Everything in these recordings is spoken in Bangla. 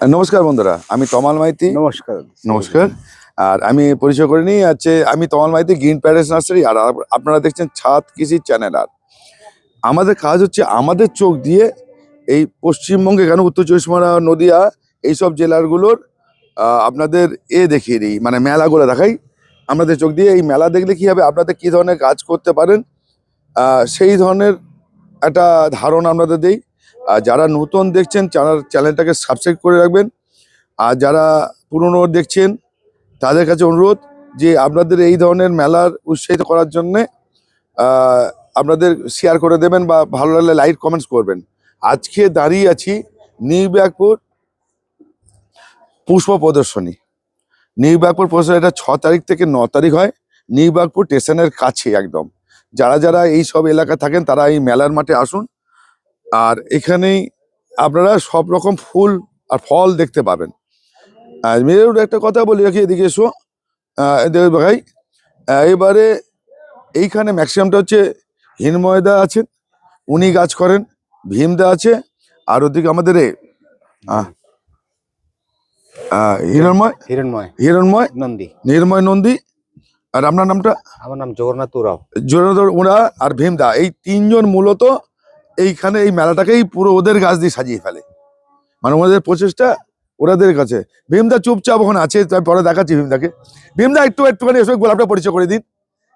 নমস্কার বন্ধুরা আমি তমাল মাইতি। নমস্কার। নমস্কার। আর আমি পরিচয় করে নিই আছে আমি তমাল মাইতি গ্রিন প্যারেস নার্সারি আর আপনারা দেখছেন ছাদ কৃষি চ্যানেল আর। আমাদের কাজ হচ্ছে আমাদের চোখ দিয়ে এই পশ্চিমবঙ্গে কেন উত্তর চব্বিশ পরগনা নদিয়া এইসব জেলারগুলোর আপনাদের এ দেখিয়ে দিই মানে মেলাগুলো দেখাই। আমাদের চোখ দিয়ে এই মেলা দেখলে কি হবে আপনাদের কি ধরনের কাজ করতে পারেন সেই ধরনের একটা ধারণা আপনাদের দেই। আর যারা নতুন দেখছেন চ্যানেল চ্যানেলটাকে সাবস্ক্রাইব করে রাখবেন, আর যারা পুরনো দেখছেন, তাদের কাছে অনুরোধ যে আপনাদের এই ধরনের মেলার উৎসাহিত করার জন্যে আপনাদের শেয়ার করে দেবেন বা ভালো লাগলে লাইক কমেন্টস করবেন। আজকে দাঁড়িয়ে আছি নিউ ব্যাগপুর পুষ্প প্রদর্শনী। নিউ ব্যাগপুর প্রদর্শনী এটা ছ তারিখ থেকে ন তারিখ হয়। নিউ ব্যাগপুর স্টেশনের কাছে একদম। যারা যারা এই সব এলাকা থাকেন, তারা এই মেলার মাঠে আসুন। আর এখানেই আপনারা সব রকম ফুল আর ফল দেখতে পাবেন। আর মেয়ের একটা কথা বলি রাখি এদিকে এসো। এদিকে ভাই। এবারে এইখানে ম্যাক্সিমামটা হচ্ছে হিনময়দা আছেন উনি গাছ করেন ভীমদা আছে আর ওদিকে আমাদের এ হিরণময়। হিরণময়। হিরণময়। নন্দী। নির্ময় নন্দী। আর আপনার নামটা? আমার নাম জগন্নাথ উরাও। জোরাদর ওরা আর ভীমদা এই তিনজন মূলত এইখানে এই মেলাটাকেই পুরো ওদের গাছ দিয়ে সাজিয়ে ফেলে। মানে ওদের প্রচেষ্টা ওরাদের কাছে। ভীমদা চুপচাপ ওখানে আছে তাই পরে দেখাচ্ছি ভীমদাকে। ভীমদা একটু একটুখানি এসব গোলাপটা পরিচয় করে দিন।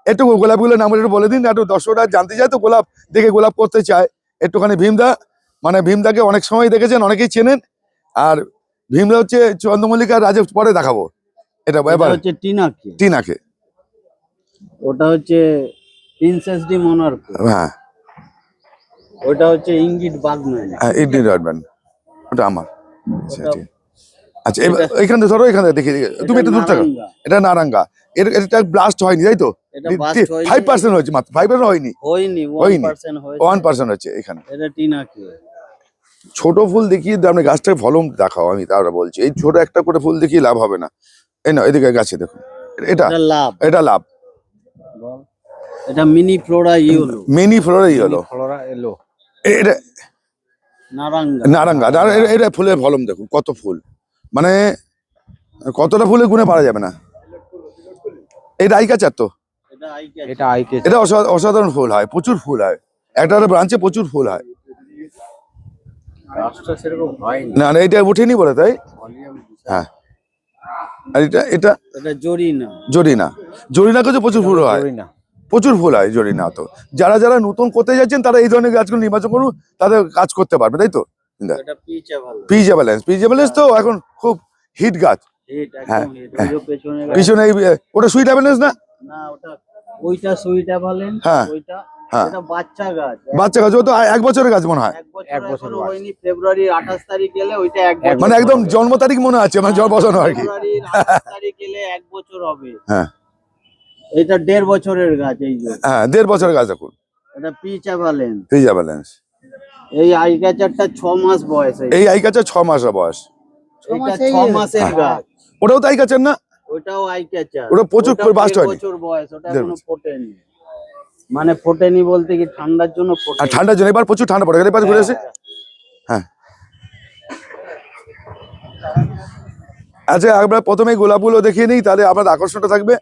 একটু গোলাপগুলোর নাম একটু বলে দিন একটু দর্শকরা জানতে চায় তো গোলাপ দেখে গোলাপ করতে চায়। একটুখানি ভীমদা মানে ভীমদাকে অনেক সময় দেখেছেন অনেকেই চেনেন। আর ভীমদা হচ্ছে চন্দ্রমল্লিকা রাজে পরে দেখাবো। এটা এটা এবার হচ্ছে টিনাকে। টিনাকে। ওটা হচ্ছে প্রিন্সেস ডি মনার্ক হ্যাঁ। ওটা হচ্ছে ইঙ্গিত বাগম্যান হ্যাঁ ইডনি রাখবেন ওটা আমার। আচ্ছা। আচ্ছা এখান থেকে ধরো এখান থেকে দেখি। তুমি একটু দূর থাকো। এটা নারাঙ্গা। এর এটা ব্লাস্ট হয়নি তাই তো? এটা ফাইভ পার্সেন্ট হয়েছে মাত্র। ফাইভ পার্সেন্ট হয়নি? হয়নি হয়নি। ওয়ান পার্সেন্ট হচ্ছে এখানে। এটা ছোট ফুল দেখিয়ে আপনি গাছটাকে ফলন দেখাও আমি তারা বলছি। এই ছোট একটা করে ফুল দেখিয়ে লাভ হবে না। এই না এদিকে গাছে দেখুন। এটা এটা লাভ। এটা লাভ। এটা মিনি ফ্লোরা ইউলো মিনি ফ্লোরাই হলো ফলোরা এ- এটা নারাঙ্গা। এটা ফুলের ফলন দেখুন কত ফুল। মানে কতটা ফুলে গুনে পারা যাবে না? এটা আইকাচার তো? এটা এটা আইকে এটা অসা- অসাধারণ ফুল হয় প্রচুর ফুল হয়। একটা ব্রাঞ্চে প্রচুর ফুল হয়। না না এটা উঠেনি বলে তাই? হ্যাঁ। আর এটা এটা জরিনা। জরিনা। জরিনা তো প্রচুর ফুল হয়। না প্রচুর ফুল হয় জরিনা তো। যারা যারা নতুন করতে যাচ্ছেন তারা এই ধরনের গাছগুলো নির্বাচন করুন তাদের কাজ করতে পারবে তাই তো? এটা পিচা ভালো পিজা ব্যালেন্স পিজা ব্যালেন্স তো এখন খুব হিট গাছ। হ্যাঁ, একদম হিট ওই যে পেছনে ওটা সুইট ব্যালেন্স না? না ওইটা সুইটা বলেন হ্যাঁ, ওইটা হ্যাঁ। বাচ্চা গাছ। বাচ্চা গাছ ও তো এক বছরের গাছ মনে হয়। এক বছর এক বছর এখনও বয়স। হয়নি ফেব্রুয়ারি আঠাশ তারিখ গেলে ওইটা এক এক মানে একদম জন্ম তারিখ মনে আছে মানে জন্ম বসানো আর কি। তারিখ গেলে এক বছর হবে। হ্যাঁ। এটা দেড় বছরের গাছ এই যে। হ্যাঁ দেড় বছরের গাছ দেখুন। এটা পিচা বলেন পিজা ব্যালেন্স। এই আইগাচারটা ছ মাস বয়স এই আই গাছের ছ মাসের বয়স। এটা ছ মাসের গাছ। ওটাও তাই গাছের না? ওটাও আইগাচার ওটা প্রচুর বাস্ট। বছর বয়স ওটা এখনও ফোটেনি। মানে ফোটেনি বলতে কি ঠান্ডার জন্য আর ফোটেনি ঠান্ডার জন্য। এবার প্রচুর ঠান্ডা পড়ে গেলে এবার ঘুরে এসে হ্যাঁ আচ্ছা আমরা প্রথমে গোলাপগুলো দেখিয়ে নিই তাহলে আপনার আকর্ষণটা থাকবে।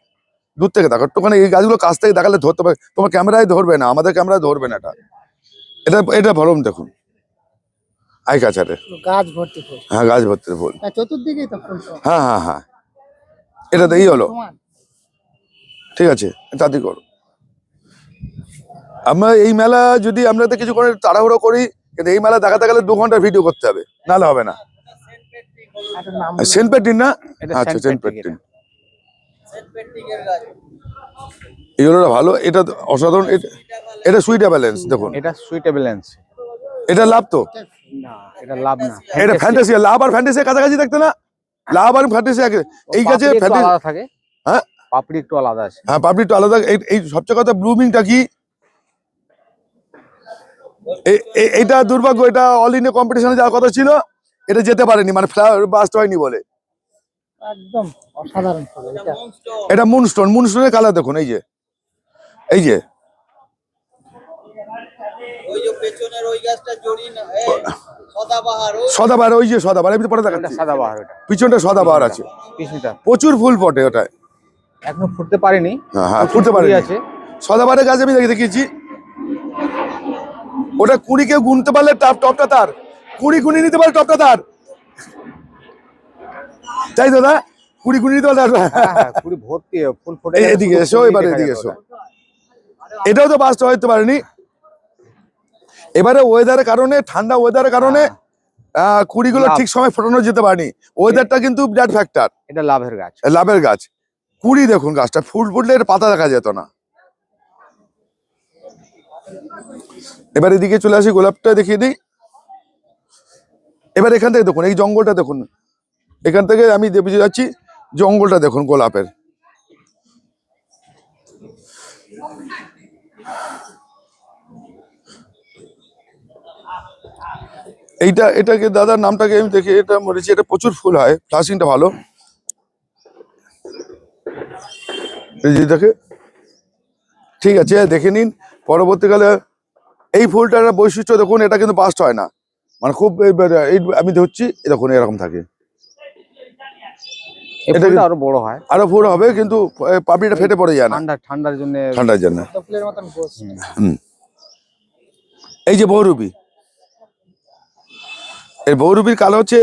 দূর থেকে দেখো একটুখানি এই গাছগুলো কাছ থেকে দেখালে ধরতে পারে তোমার ক্যামেরায় ধরবে না আমাদের ক্যামেরায় ধরবে না এটা। এটা এটা ভরম দেখুন। আই কাছারে। গাছ ভর্তি ফুল। হ্যাঁ গাছ ভর্তি ফুল। চতুর্দিকেই তো ফুল হ্যাঁ হ্যাঁ হ্যাঁ। এটা তো এই হলো। ঠিক আছে তাতে করো। আমরা এই মেলা যদি আমরা তো কিছু করে তাড়াহুড়ো করি কিন্তু এই মেলা দেখাতে গেলে দু ঘণ্টা ভিডিও করতে হবে নাহলে হবে না। একটা সেন্ট পেটিন না? আচ্ছা সেন্ট পেটিন এগুলো ভালো এটা অসাধারণ এটা- এটা সুইট ব্যালেন্স দেখুন। এটা এটা লাভ তো? না এটা লাভ না। এটা ফ্যান্টাসি লাভ আর ফ্যান্টাসি কাছাকাছি না? লাভ আর ফ্যান্টাসি এই গাছে পাপড়ি আলাদা থাকে। হ্যাঁ? পাপড়ি একটু আলাদা আছে। হ্যাঁ তো আলাদা। এই- সবচেয়ে কথা ব্লুমিংটা কি? এটা দুর্ভাগ্য এটা অল ইন্ডিয়া কম্পিটিশনে যাওয়ার কথা ছিল। এটা যেতে পারেনি মানে ফ্লাওয়ার বাস্ট হয়নি বলে। একদম অসাধারণ ফুল এটা। মুনস্টোন মুনস্টোনের কালার দেখুন এই যে। এই যে। ওই যে পেছনের ওই গাছটা জড়ি না এ, সদাবাহার ওই। যে সদাবার আমি পরে দেখাচ্ছি। সাদা ওটা। পিছনটা সদাবার আছে। পিছনটা। প্রচুর ফুল ফটে ওটায়। এখনও ফুটতে পারেনি। হ্যাঁ হ্যাঁ ফুটতে পারে কুড়ি আছে। সদাবারের গাছ আমি দেখে দেখিয়েছি। ওটা কুড়ি কেউ গুনতে পারলে টপ টপটা তার। কুড়ি গুনি নিতে পারলে টপটা তার। তাই তো না? কুড়ি গুনি নিতে পারলে হ্যাঁ হ্যাঁ কুড়ি ভর্তি ফুল ফুটে এদিকে এসো, কুড়ি এবার এদিকে এসো। এটাও তো বাস্তব হতে পারেনি। এবারে ওয়েদারের কারণে ঠান্ডা ওয়েদারের কারণে আহ, কুড়িগুলো ঠিক সময় ফোটানো যেতে পারেনি। ওয়েদারটা কিন্তু বিরাট ফ্যাক্টর এটা লাভের গাছ। লাভের গাছ। কুড়ি দেখুন গাছটা ফুল ফুটলে এর পাতা দেখা যেত না। এবার এদিকে চলে আসি গোলাপটা দেখিয়ে দিই। এবার এখান থেকে দেখুন এই জঙ্গলটা দেখুন। এখান থেকে আমি বুঝে যাচ্ছি, জঙ্গলটা দেখুন গোলাপের। এইটা, এটাকে দাদার নামটাকে আমি দেখি এটা মরেছি, এটা প্রচুর ফুল হয়, ফ্লাশিংটা ভালো। দেখে, ঠিক আছে, দেখে নিন, পরবর্তীকালে এই ফুলটার বৈশিষ্ট্য দেখুন, এটা কিন্তু বাস্ট হয় না। মানে খুব আমি ধরছি দেখুন, এরকম থাকে। এটা আরও বড় হয়। আরও ফুল হবে কিন্তু পাপড়িটা ফেটে পড়ে যায় না। ঠান্ডা ঠান্ডার জন্য ঠান্ডার জন্য। এই যে বহুরূপী। এই বহুরূপীর কালার হচ্ছে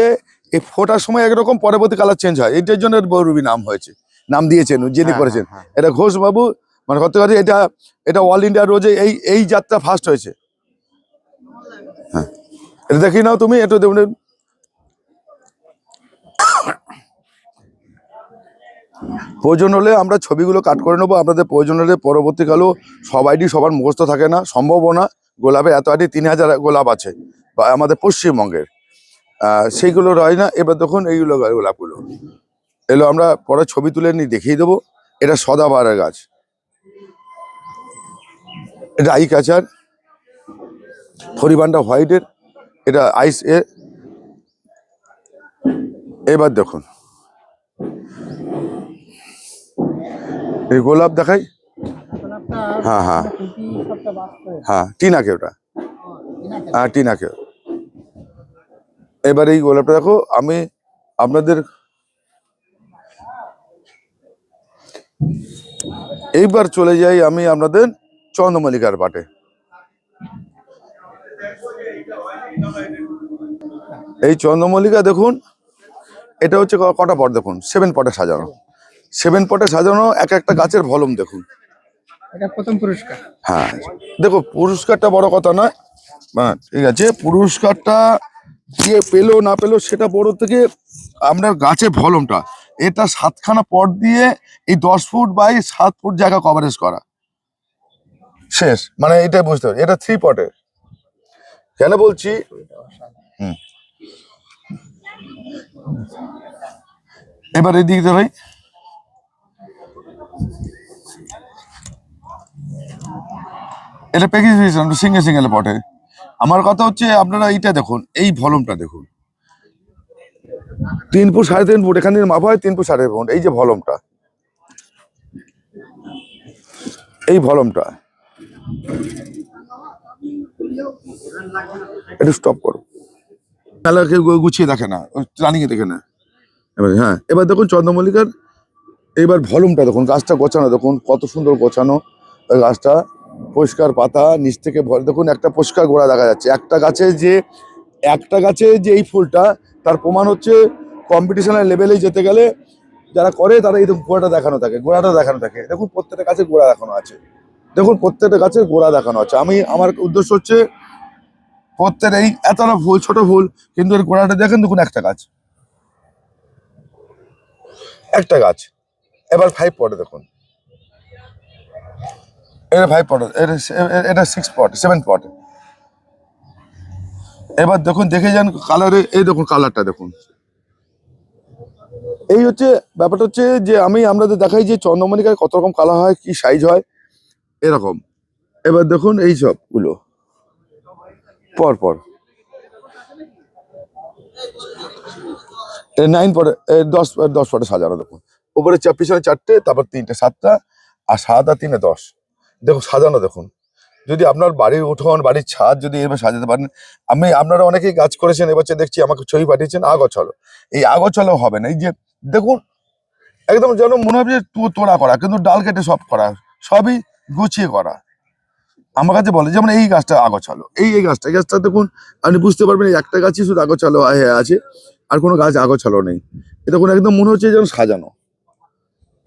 এই ফোটার সময় একরকম পরবর্তী কালার চেঞ্জ হয়। এটার জন্য বহুরূপী নাম হয়েছে। নাম দিয়েছেন যিনি হ্যাঁ, করেছেন। হ্যাঁ, এটা ঘোষ বাবু মানে করতে পারি এটা এটা অল ইন্ডিয়া রোজে এই এই যাত্রা ফার্স্ট হয়েছে। হ্যাঁ। এটা দেখি নাও তুমি একটু প্রয়োজন হলে আমরা ছবিগুলো কাট করে নেব, আপনাদের প্রয়োজন হলে পরবর্তীকালেও সবাইটি সবার মুখস্থ থাকে না সম্ভবও না। গোলাপে এত আইডি তিন হাজার গোলাপ আছে, বা আমাদের পশ্চিমবঙ্গের। সেইগুলো রয় না, এবার দেখুন এইগুলো গোলাপগুলো। এগুলো আমরা পরে ছবি তুলে নিয়ে দেখিয়ে দেবো। এটা সদাবাহারের গাছ। এটা আই কাচার। হরিবান্ডা হোয়াইটের। এটা আইস এ। এবার দেখুন। এই গোলাপ দেখাই? হ্যাঁ হ্যাঁ। হ্যাঁ টিনাকে ওটা। হ্যাঁ টিনাকে। এবার এই গোলাপটা দেখো, আমি আপনাদের এইবার চলে যাই আমি আপনাদের চন্দ্রমল্লিকার পাটে। এই চন্দ্রমল্লিকা দেখুন, এটা হচ্ছে ক- কটা পট দেখুন? সেভেন পটে সাজানো। সেভেন পটে সাজানো এক একটা গাছের ভলুম দেখুন। এটা প্রথম পুরস্কার। হ্যাঁ দেখো পুরস্কারটা বড় কথা নয় হ্যাঁ ঠিক আছে পুরস্কারটা কে পেল না পেল সেটা বড় থেকে আপনার গাছের ভলমটা এটা সাতখানা পট দিয়ে এই দশ ফুট বাই সাত ফুট জায়গা কভারেজ করা। শেষ মানে এটাই বুঝতে হবে এটা থ্রি পটে কেন বলছি? এবার এই দিকটা ভাই এটা প্যাকেজ দিয়েছিলাম সিঙ্গেল সিঙ্গেল পটে আমার কথা হচ্ছে, আপনারা এইটা দেখুন, এই ভলমটা দেখুন। তিন ফুট, সাড়ে তিন ফুট, এখান থেকে মাপা হয় তিন ফুট, সাড়ে ফুট, এই যে ভলমটা এই ভলমটা একটু স্টপ করো। কালারকে গুছিয়ে দেখে না রানিং দেখে না। এবার হ্যাঁ এবার দেখুন চন্দ্রমল্লিকার এবার ভলুমটা দেখুন, গাছটা গোছানো, দেখুন কত সুন্দর গোছানো। গাছটা পরিষ্কার পাতা, নিচ থেকে ভর দেখুন একটা পরিষ্কার গোড়া দেখা যাচ্ছে। একটা গাছে যে, একটা গাছে যে এই ফুলটা, তার প্রমাণ হচ্ছে কম্পিটিশনের লেভেলে যেতে গেলে যারা করে, তারা এই গোড়াটা দেখানো থাকে, গোড়াটা দেখানো থাকে। দেখুন প্রত্যেকটা গাছের গোড়া দেখানো আছে। দেখুন প্রত্যেকটা গাছের গোড়া দেখানো আছে। আমি, আমার উদ্দেশ্য হচ্ছে প্রত্যেক এই এতটা ফুল, ছোট ফুল, কিন্তু এর গোড়াটা দেখেন দেখুন একটা গাছ। একটা গাছ। এবার ফাইভ পটে দেখুন। এটা ফাইভ পট এটা এটা সিক্স পট সেভেন পট এবার দেখুন, দেখে যান কালারে এই দেখুন কালারটা দেখুন। এই হচ্ছে, ব্যাপারটা হচ্ছে যে আমি আপনাদের দেখাই যে চন্দ্রমণিকায় কত রকম কালার হয়, কি সাইজ হয়, এরকম। এবার দেখুন এই সবগুলো পর পর। নাইন পরে দশ দশ পরে সাজানো দেখুন। উপরে পিছনে চারটে, তারপর তিনটে, সাতটা, আর সাত আর তিনে দশ। দেখুন, সাজানো দেখুন। যদি আপনার বাড়ির উঠোন, বাড়ির ছাদ যদি এভাবে সাজাতে পারেন, আমি, আপনারা অনেকেই গাছ করেছেন এবছর দেখছি আমাকে ছবি পাঠিয়েছেন, আগছালো। এই আগছালো হবে না, এই যে, দেখুন, একদম যেন মনে হবে যে তু- তোড়া করা, কিন্তু ডাল কেটে সব করা, সবই গুছিয়ে করা। আমার কাছে বলে, যেমন এই গাছটা আগছালো, এই এই গাছটা গাছটা দেখুন, আপনি বুঝতে পারবেন একটা গাছই শুধু আগছালো আছে, আর কোনো গাছ আগছালো নেই। এটা কোনো একদম মনে হচ্ছে যেন সাজানো।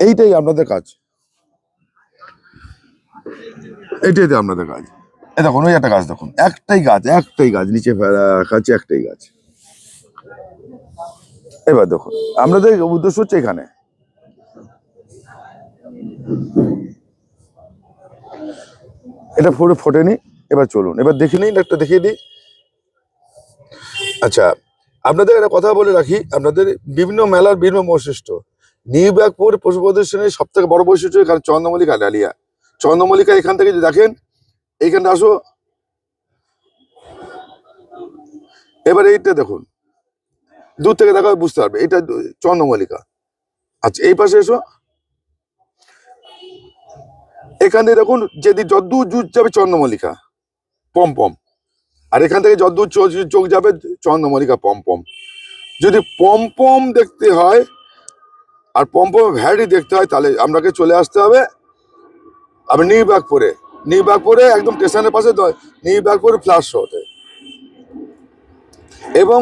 এইটাই আপনাদের কাজ। এইটাই তো আপনাদের কাজ। এ দেখুন, ওই একটা গাছ দেখুন, একটাই গাছ একটাই গাছ, নিচে কাছে একটাই গাছ। এবার দেখুন, আপনাদের উদ্দেশ্য হচ্ছে এখানে। এটা পুরো ফোটেনি, এবার চলুন, এবার দেখে নিন, একটা দেখিয়ে দিই। আচ্ছা আপনাদের একটা কথা বলে রাখি, আপনাদের বিভিন্ন মেলার বিভিন্ন বৈশিষ্ট্য নিউ ব্যাগপুর পশু প্রদর্শনের সব থেকে বড় বৈশিষ্ট্য এখানে চন্দ্রমল্লিকা ডালিয়া। চন্দ্রমল্লিকা এখান থেকে যদি দেখেন, এইখানটা আসো। এবার এইটা দেখুন। দূর থেকে দেখা বুঝতে পারবে এটা চন্দ্রমল্লিকা। আচ্ছা এই পাশে এসো। এখান থেকে দেখুন, যেদিন যদ্দূর জুট যাবে চন্দ্রমল্লিকা, পম পম। আর এখান থেকে যদ্দূর চোখ যাবে চন্দ্রমল্লিকা, পম পম। যদি পম পম দেখতে হয় আর পম্প পম ভ্যারাইটি দেখতে হয়, তাহলে আপনাকে চলে আসতে হবে। আপনি নিউ ব্যাগপুরে নিউ ব্যাগপুরে একদম স্টেশনের পাশে নিউ ব্যাগপুরে ফ্লাশ শোতে এবং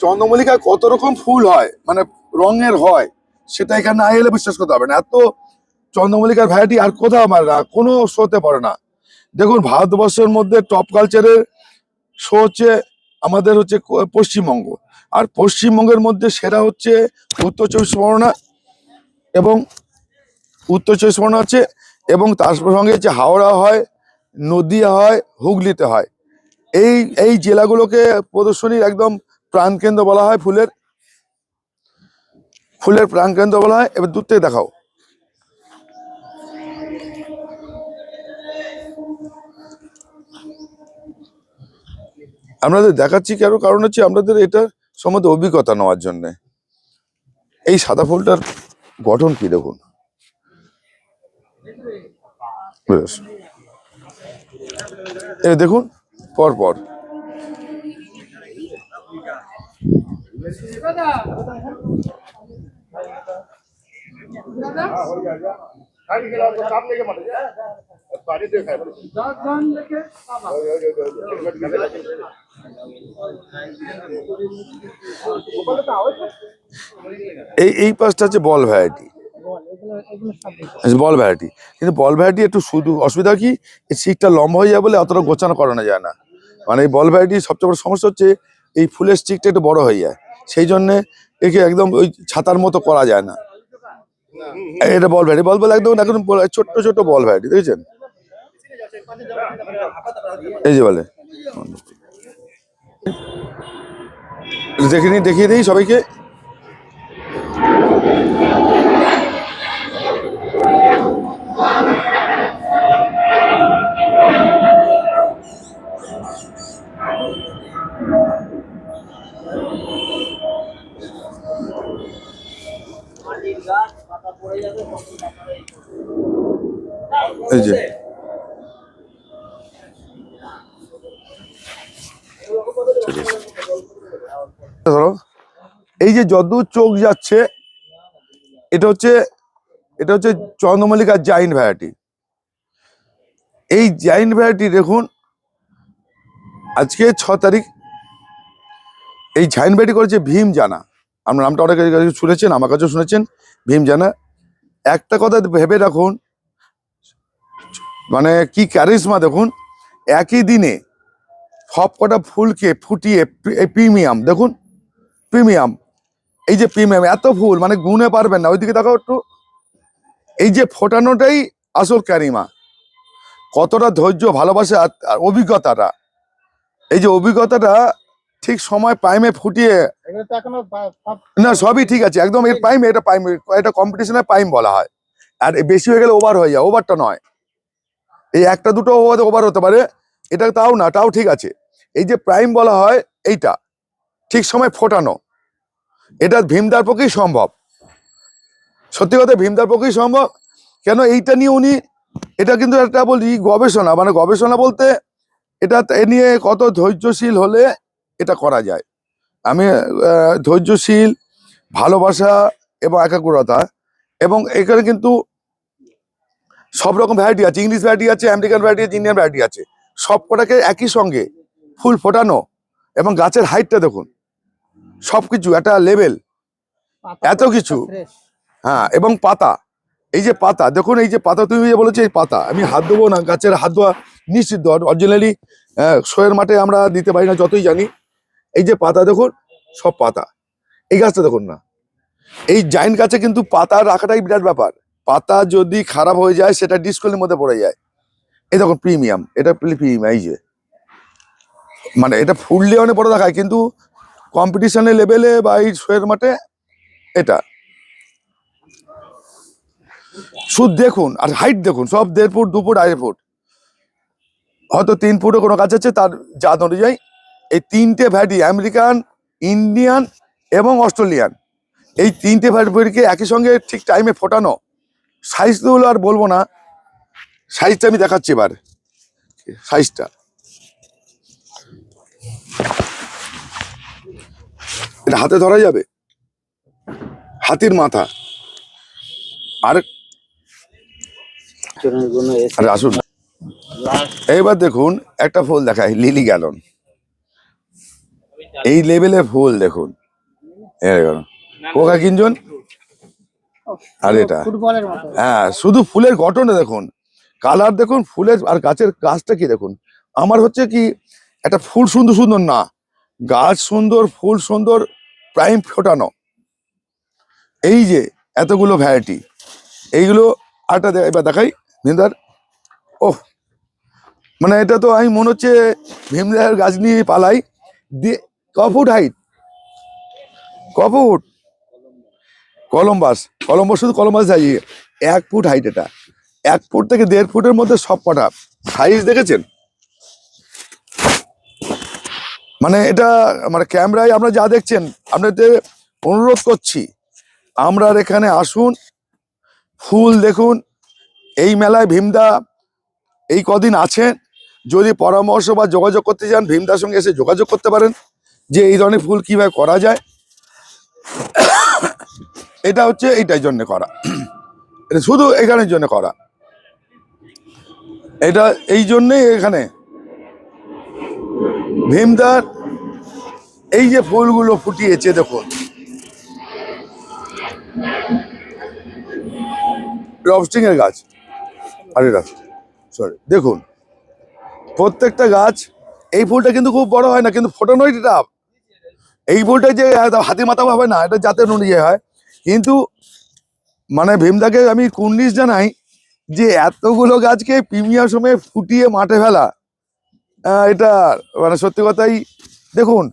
চন্দ্রমল্লিকায় কত রকম ফুল হয় মানে রঙের হয়, সেটা এখানে না এলে বিশ্বাস করতে হবে না। এত চন্দ্রমল্লিকার ভ্যারাইটি আর কোথাও আমার না, কোনো শোতে পড়ে না। দেখুন, ভারতবর্ষের মধ্যে টপ কালচারের শো হচ্ছে আমাদের হচ্ছে পশ্চিমবঙ্গ। আর পশ্চিমবঙ্গের মধ্যে সেরা হচ্ছে উত্তর চব্বিশ পরগনা এবং উত্তর চব্বিশ পরগনা আছে এবং তার সঙ্গে যে হাওড়া হয়, নদিয়া হয়, হুগলিতে হয়। এই এই জেলাগুলোকে প্রদর্শনীর একদম প্রাণকেন্দ্র বলা হয় ফুলের। ফুলের প্রাণকেন্দ্র বলা হয়। এবার দূর থেকে দেখাও। আপনাদের দেখাচ্ছি কেন? কারণ হচ্ছে আপনাদের এটা সম্বন্ধে অভিজ্ঞতা নেওয়ার জন্য। এই সাদা ফুলটার গঠন কি দেখুন? দেখুন পর পর এই এই পাশটা হচ্ছে বল ভ্যারাইটি বল এগুলো এগুলো সব দেখো। বল ভ্যারাইটি কিন্তু বল ভ্যারাইটি একটু শুধু অসুবিধা কি? এই সিটটা লম্বা হয়ে যায় বলে অতটা গোছানো করানো যায় না। মানে এই বল ভ্যারাইটির সবচেয়ে বড় সমস্যা হচ্ছে এই ফুলের স্টিকটা একটু বড় হয়ে যায়। সেই জন্যে একে একদম ওই ছাতার মতো করা যায় না। এটা বল ভ্যারাইটি বল বল একদম এখন ছোট্ট ছোট্ট বল ভ্যারাইটি দেখেছেন? এই যে বলে। দেখে নিই দেখিয়ে দিই সবাইকে। এই যে। এই যে যদূর চোখ যাচ্ছে, এটা হচ্ছে এটা হচ্ছে চন্দ্রমল্লিকার জাইন ভ্যারাইটি এই জাইন ভ্যারাইটি দেখুন, আজকে ছ তারিখ, এই জাইন ভ্যারাইটি করেছে ভীম জানা আপনার নামটা অনেক শুনেছেন, আমার কাছেও শুনেছেন ভীম জানা একটা কথা ভেবে রাখুন মানে কি ক্যারিসমা দেখুন, একই দিনে সব কটা ফুলকে ফুটিয়ে প্রিমিয়াম দেখুন প্রিমিয়াম। এই যে প্রিমিয়াম এত ফুল মানে গুনে পারবেন না। ওইদিকে দেখাও একটু। এই যে ফোটানোটাই আসল ক্যারিমা। কতটা ধৈর্য ভালোবাসা আর অভিজ্ঞতাটা। এই যে অভিজ্ঞতাটা ঠিক সময় পাইমে ফুটিয়ে না সবই ঠিক আছে। একদম এর পাইম এটা পাইম এটা কম্পিটিশনে পাইম বলা হয়। আর বেশি হয়ে গেলে ওভার হয়ে যায় ওভারটা নয়। এই একটা দুটো ওভার হতে পারে। এটা তাও না তাও ঠিক আছে। এই যে প্রাইম বলা হয়, এইটা। ঠিক সময় ফোটানো। এটা ভীমদার পক্ষেই সম্ভব। সত্যি কথা, ভীমদার পক্ষেই সম্ভব। কেন এইটা নিয়ে উনি, এটা কিন্তু একটা বলি গবেষণা। মানে গবেষণা বলতে এটা এ নিয়ে কত ধৈর্যশীল হলে এটা করা যায়। আমি ধৈর্যশীল, ভালোবাসা এবং একাগ্রতা এবং এখানে কিন্তু সব রকম ভ্যারাইটি আছে। ইংলিশ ভ্যারাইটি আছে আমেরিকান ভ্যারাইটি আছে ইন্ডিয়ান ভ্যারাইটি আছে। সব কটাকে একই সঙ্গে ফুল ফোটানো এবং গাছের হাইটটা দেখুন। সব কিছু একটা লেভেল এত কিছু। হ্যাঁ এবং পাতা। এই যে পাতা দেখুন এই যে পাতা তুমি যে বলেছ এই পাতা আমি হাত দেবো না গাছের হাত দেওয়া নিশ্চিত। অরিজিনালি শোয়ের মাঠে আমরা দিতে পারি না যতই জানি। এই যে পাতা দেখুন সব পাতা। এই গাছটা দেখুন না। এই জাইন্ট গাছে কিন্তু পাতা রাখাটাই বিরাট ব্যাপার। পাতা যদি খারাপ হয়ে যায় সেটা ডিসকলের মধ্যে পড়ে যায়। এই দেখুন প্রিমিয়াম এটা প্রিমিয়াম এই যে। মানে এটা ফুললে অনেক বড় দেখায়, কিন্তু কম্পিটিশনের লেভেলে বা এই শোয়ের মাঠে এটা। শুধু দেখুন আর হাইট দেখুন, সব দেড় ফুট, দু ফুট, আড়াই ফুট। হয়তো তিন ফুটে কোনো কাজ আছে, তার জাত অনুযায়ী এই তিনটে ভ্যারাইটি আমেরিকান ইন্ডিয়ান এবং অস্ট্রেলিয়ান এই তিনটে ভ্যারাইটিকে একই সঙ্গে ঠিক টাইমে ফোটানো। সাইজগুলো আর বলব না সাইজটা আমি দেখাচ্ছি এবার সাইজটা এটা হাতে ধরা যাবে? হাতির মাথা। আর আসুন। এইবার দেখুন একটা ফুল দেখায় লিলি গ্যালন। এই লেভেলের ফুল দেখুন। কোকা কিনজন আর এটা। হ্যাঁ শুধু ফুলের গঠনে দেখুন। কালার দেখুন ফুলের আর গাছের গাছটা কি দেখুন? আমার হচ্ছে কি একটা ফুল সুন্দর সুন্দর না, গাছ সুন্দর, ফুল সুন্দর প্রাইম ফোটানো। এই যে এতগুলো ভ্যারাইটি এইগুলো আটা এবার দেখাই ভীমদার ওহ মানে এটা তো আমি মনে হচ্ছে ভীমদার গাছ নিয়ে পালাই। দিয়ে ক ফুট হাইট ক ফুট কলম্বাস। কলম্বাস শুধু কলম্বাস যাই এক ফুট হাইট এটা। এক ফুট থেকে দেড় ফুটের মধ্যে সব কটা সাইজ দেখেছেন? মানে এটা মানে ক্যামেরায় আমরা যা দেখছেন, আপনাদের অনুরোধ করছি, আমরা এখানে আসুন, ফুল দেখুন, এই মেলায় ভীমদা এই কদিন আছেন, যদি পরামর্শ বা যোগাযোগ করতে চান, ভীমদার সঙ্গে এসে যোগাযোগ করতে পারেন, যে এই ধরনের ফুল কীভাবে করা যায়। এটা হচ্ছে এইটার জন্য করা। এটা শুধু এখানের জন্য করা। এটা এই জন্যেই এখানে ভীমদার, এই যে ফুলগুলো ফুটিয়েছে দেখুন। এর গাছ। আরে সরি দেখুন। প্রত্যেকটা গাছ, এই ফুলটা কিন্তু খুব বড় হয় না, কিন্তু ফোটানোই টাপ এই ফুলটা যে হাতি মাথা হবে না, এটা জাতের অনুযায়ী হয়। কিন্তু মানে ভীমদাকে আমি কুন্ডিস জানাই যে, এতগুলো গাছকে প্রিমিয়ার সময় ফুটিয়ে মাঠে ফেলা। এটা মানে সত্যি কথাই, দেখুন,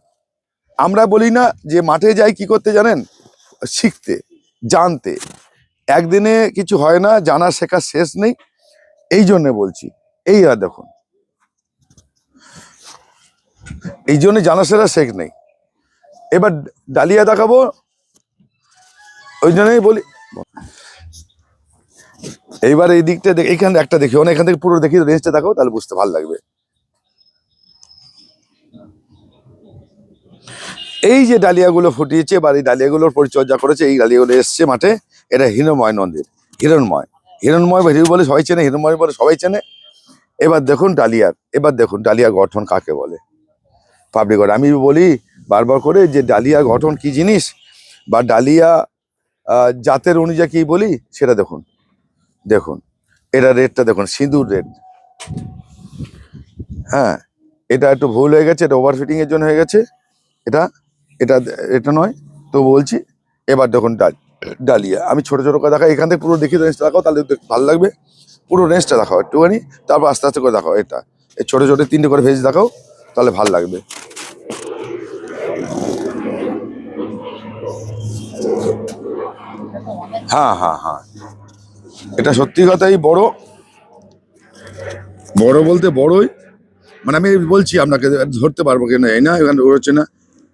আমরা বলি না যে মাঠে যাই কি করতে, জানেন? শিখতে, জানতে। একদিনে কিছু হয় না, জানা শেখার শেষ নেই। এই জন্যে বলছি, এই আর দেখুন। এই জন্য জানা শেখার শেখ নেই। এবার ডালিয়া দেখাবো, ওই জন্যই বলি, এইবার এই দিকটা দেখ, এইখানে একটা দেখি মানে এখান থেকে পুরো দেখি, রেঞ্জটা দেখাও তাহলে বুঝতে ভালো লাগবে। এই যে ডালিয়াগুলো ফুটিয়েছে বা এই ডালিয়াগুলোর পরিচর্যা করেছে, এই ডালিয়াগুলো এসছে মাঠে, এটা হিরণময় নন্দীর হিরণময়। হিরণময় বা হিরু বলে সবাই চেনে, হিরণময় বলে সবাই চেনে। এবার দেখুন ডালিয়ার, এবার দেখুন ডালিয়া গঠন কাকে বলে। পাবলিক আমি বলি বারবার করে যে ডালিয়া গঠন কি জিনিস বা ডালিয়া জাতের অনুযায়ী কি বলি, সেটা দেখুন। দেখুন, এটা রেটটা দেখুন, সিঁদুর রেট। হ্যাঁ এটা একটু ভুল হয়ে গেছে, এটা ওভারফিটিং এর জন্য হয়ে গেছে। এটা এটা এটা নয়, তো বলছি, এবার দেখুন ডাল, ডালিয়া। আমি ছোট ছোট করে দেখাই, এখান থেকে পুরো দেখি রেঞ্জটা দেখাও, তাহলে ভালো লাগবে। পুরো রেঞ্জটা দেখাও একটুখানি, তারপর আস্তে আস্তে করে দেখাও এটা। এই ছোটো ছোটো তিনটে করে ভেজ দেখাও, তাহলে ভালো লাগবে। হ্যাঁ হ্যাঁ হ্যাঁ। এটা সত্যি কথাই বড়। বড় বলতে বড়ই। মানে আমি বলছি, আপনাকে ধরতে পারব কেন, এই না, এখানে হচ্ছে না।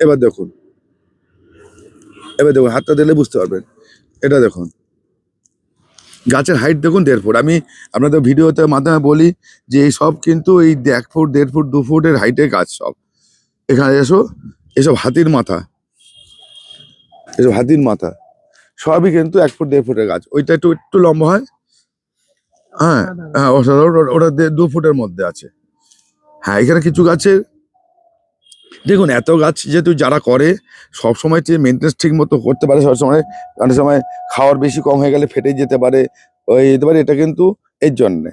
এবার দেখুন। এবার দেখুন, হাতটা দিলে বুঝতে পারবেন। এটা দেখুন। গাছের হাইট দেখুন, দেড় ফুট। আমি আপনাদের ভিডিওতে মাধ্যমে বলি যে এই সব কিন্তু এই এক ফুট, দেড় ফুট, দু ফুটের হাইটের গাছ সব। এখানে এসো, এসব হাতির মাথা। এসব হাতির মাথা। সবই কিন্তু এক ফুট, দেড় ফুটের গাছ। ওইটা একটু একটু লম্বা হয়। হ্যাঁ হ্যাঁ ওটা- দু ফুটের মধ্যে আছে। হ্যাঁ এখানে কিছু গাছের দেখুন, এত গাছ যেহেতু যারা করে সব সময় যে মেনটেন্স ঠিক মতো করতে পারে সব সময় অনেক সময় খাওয়ার বেশি কম হয়ে গেলে ফেটে যেতে পারে, ওই যেতে পারে, এটা কিন্তু এর জন্যে।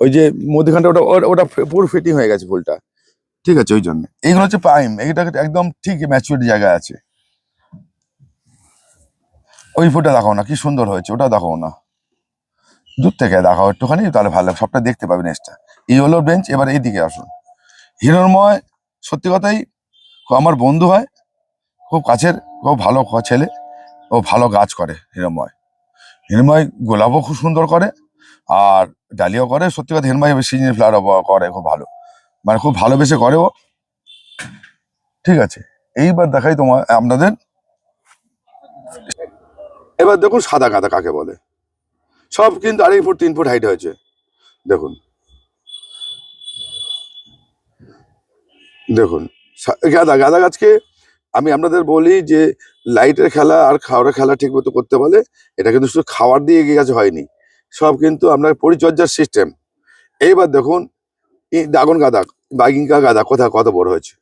ওই যে মধ্যখানটা, ওটা, ওটা- পুরো ফিটিং হয়ে গেছে ফুলটা। ঠিক আছে, ওই জন্য। এইগুলো হচ্ছে প্রাইম এটা একদম ঠিক ম্যাচুরিটি জায়গায় আছে। ওই ফুলটা দেখাও না, কি সুন্দর হয়েছে, ওটা দেখাও না। দূর থেকে দেখাও একটুখানি, তাহলে ভালো। সবটা দেখতে পাবেন নেক্সটটা এই হলো বেঞ্চ এবার এইদিকে আসুন। হিরণময় সত্যি কথাই আমার বন্ধু হয়, খুব কাছের, খুব ভালো ছেলে, ও ভালো গাছ করে হিরণময়। হিরণময় গোলাপও খুব সুন্দর করে আর ডালিয়াও করে। সত্যি কথা হিরণময় সিজনাল ফ্লাওয়ার করে খুব ভালো। মানে খুব ভালোবেসে করে ও। ঠিক আছে, এইবার দেখাই তোমার আপনাদের। এবার দেখুন সাদা গাঁদা কাকে বলে। সব কিন্তু আড়াই ফুট, তিন ফুট হাইট হয়েছে। দেখুন। দেখুন গাঁদা গাঁদা গাছকে আমি আপনাদের বলি যে লাইটের খেলা আর খাওয়ারের খেলা ঠিক মতো করতে বলে এটা কিন্তু শুধু খাওয়ার দিয়ে এগিয়ে গেছে হয়নি। সব কিন্তু আপনার পরিচর্যার সিস্টেম এইবার দেখুন এই ড্রাগন গাঁদা বাগিঙ্কা গাঁদা কোথায় কত বড় হয়েছে।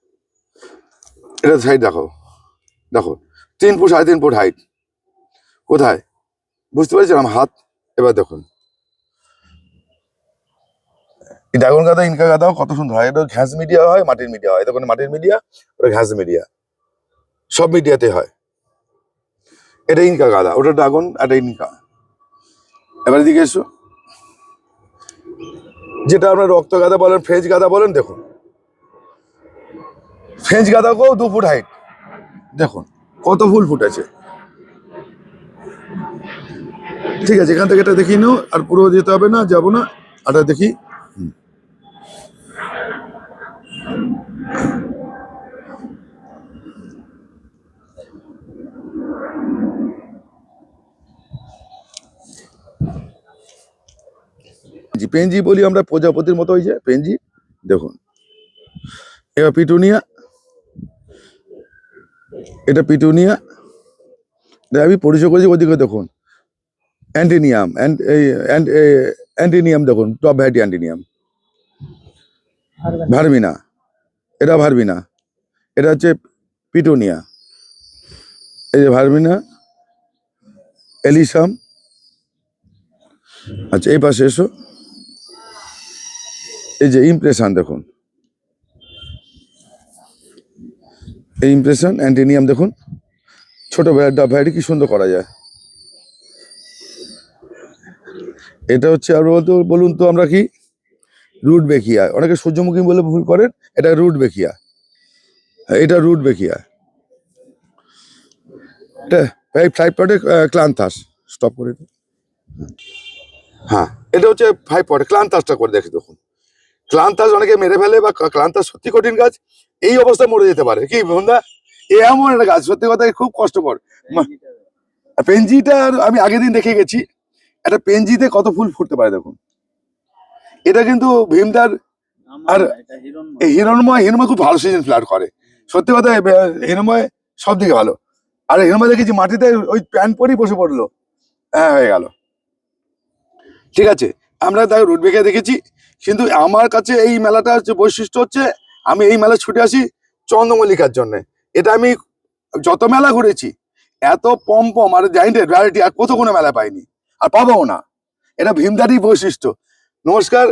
এটা সাইড দেখো দেখো, তিন ফুট সাড়ে তিন ফুট হাইট কোথায়? বুঝতে পেরেছেন আমার হাত? এবার দেখুন। এই ড্রাগন গাদা ইনকা গাদাও কত সুন্দর হয়। এটা ঘ্যাস মিডিয়া হয়, মাটির মিডিয়া হয়। দেখুন মাটির মিডিয়া ওটা ঘ্যাস মিডিয়া সব মিডিয়াতে হয়। এটা ইনকা গাদা ওটা ড্রাগন, এটা ইনকা। এবার এদিকে এসো। যেটা আপনার রক্ত গাদা বলেন ফ্রেঞ্চ গাদা বলেন, দেখুন। ফ্রেঞ্চ গাদা গাদাকেও দু ফুট হাইট দেখুন, কত ফুল ফুটেছে। ঠিক আছে, এখান থেকে এটা দেখিয়ে নাও, আর পুরো যেতে হবে না, যাব না আটা দেখি। জি পেনজি বলি আমরা প্রজাপতির মতো হয়েছে পেনজি দেখুন। এবার পিটুনিয়া এটা পিটুনিয়া। এটা আমি পরিচয় করেছি ওদিকে দেখুন। অ্যান্টিনিয়াম অ্যান্টিনিয়াম দেখুন টপ ভ্যারাইটি অ্যান্টিনিয়াম। ভার্মিনা এটা ভার্মিনা এটা হচ্ছে পিটোনিয়া। এই যে ভার্মিনা এলিসাম। আচ্ছা এই পাশে এসো। এই যে ইমপ্রেশন দেখুন। এই ইমপ্রেশন অ্যান্টিনিয়াম দেখুন। ছোটো ছোট ভ্যারাইটি কী সুন্দর করা যায়। এটা হচ্ছে আর বলতে, বলুন তো আমরা কি? রুট বেকিয়া। অনেকে সূর্যমুখী বলে ভুল করেন, এটা রুট বেখিয়া এটা রুট বেকিয়া। এটা ফাইভ পটে ক্লান্তাস স্টপ করে হ্যাঁ এটা হচ্ছে ফাইভ পটে ক্লান্তাসটা করে দেখি দেখুন। ক্লান্তাস অনেকে মেরে ফেলে বা ক্লান্তাস সত্যি কঠিন গাছ এই অবস্থায় মরে যেতে পারে। কি বন্ধা এ এমন একটা গাছ সত্যি কথা, খুব কষ্টকর। পেনজিটা আমি আগের দিন দেখে গেছি, একটা পেনজিতে কত ফুল ফুটতে পারে দেখুন। এটা কিন্তু ভীমদার আর হিরণময় হিরণময় খুব ভালো সিজন ফ্লাট করে। সত্যি কথা হিরণময় সব থেকে ভালো। আর হিরণময় দেখেছি মাটিতে ওই প্যান্ট পরেই বসে পড়ল। হ্যাঁ হয়ে গেল। ঠিক আছে, আমরা তাই রুট বেঁকে দেখেছি। কিন্তু আমার কাছে এই মেলাটা হচ্ছে বৈশিষ্ট্য হচ্ছে আমি এই মেলা ছুটে আসি চন্দ্রমল্লিকার জন্য। এটা আমি যত মেলা ঘুরেছি এত পম পম আর জাইন্টের ভ্যারাইটি আর কোথাও কোনো মেলা পাইনি। আর পাবো না। এটা ভীমদারই বৈশিষ্ট্য। নমস্কার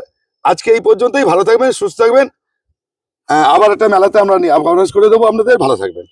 আজকে এই পর্যন্তই। ভালো থাকবেন সুস্থ থাকবেন। আহ, আবার একটা মেলাতে আমরা নিয়ে করে দেবো। আপনাদের ভালো থাকবেন।